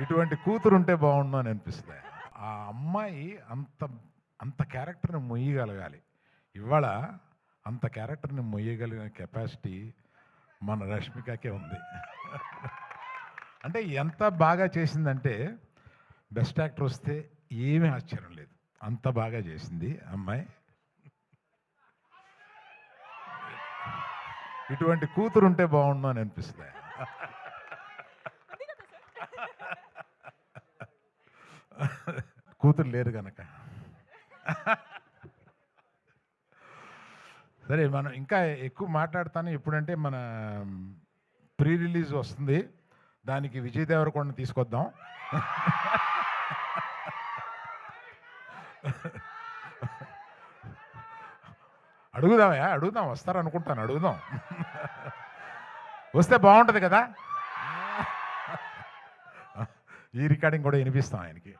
ఇటువంటి కూతురు ఉంటే బాగుండు అని అనిపిస్తుంది. ఆ అమ్మాయి అంత అంత క్యారెక్టర్ని మొయ్యగలగాలి. ఇవాళ అంత క్యారెక్టర్ని మొయ్యగలిగిన కెపాసిటీ మన రష్మికకే ఉంది. అంటే ఎంత బాగా చేసిందంటే బెస్ట్ యాక్టర్ వస్తే ఏమీ ఆశ్చర్యం లేదు. అంత బాగా చేసింది అమ్మాయి. ఇటువంటి కూతురు ఉంటే బాగుండు అని అనిపిస్తుంది. కూతురు లేరు కనుక సరే మనం ఇంకా ఎక్కువ మాట్లాడతాను. ఎప్పుడంటే మన ప్రీ రిలీజ్ వస్తుంది. దానికి విజయ్ దేవరకొండ తీసుకొద్దాం. అడుగుదామయ్యా అడుగుదాం. వస్తారనుకుంటాను అడుగుదాం. వస్తే బాగుంటుంది కదా? ఈ రికార్డింగ్ కూడా వినిపిస్తాం ఆయనకి.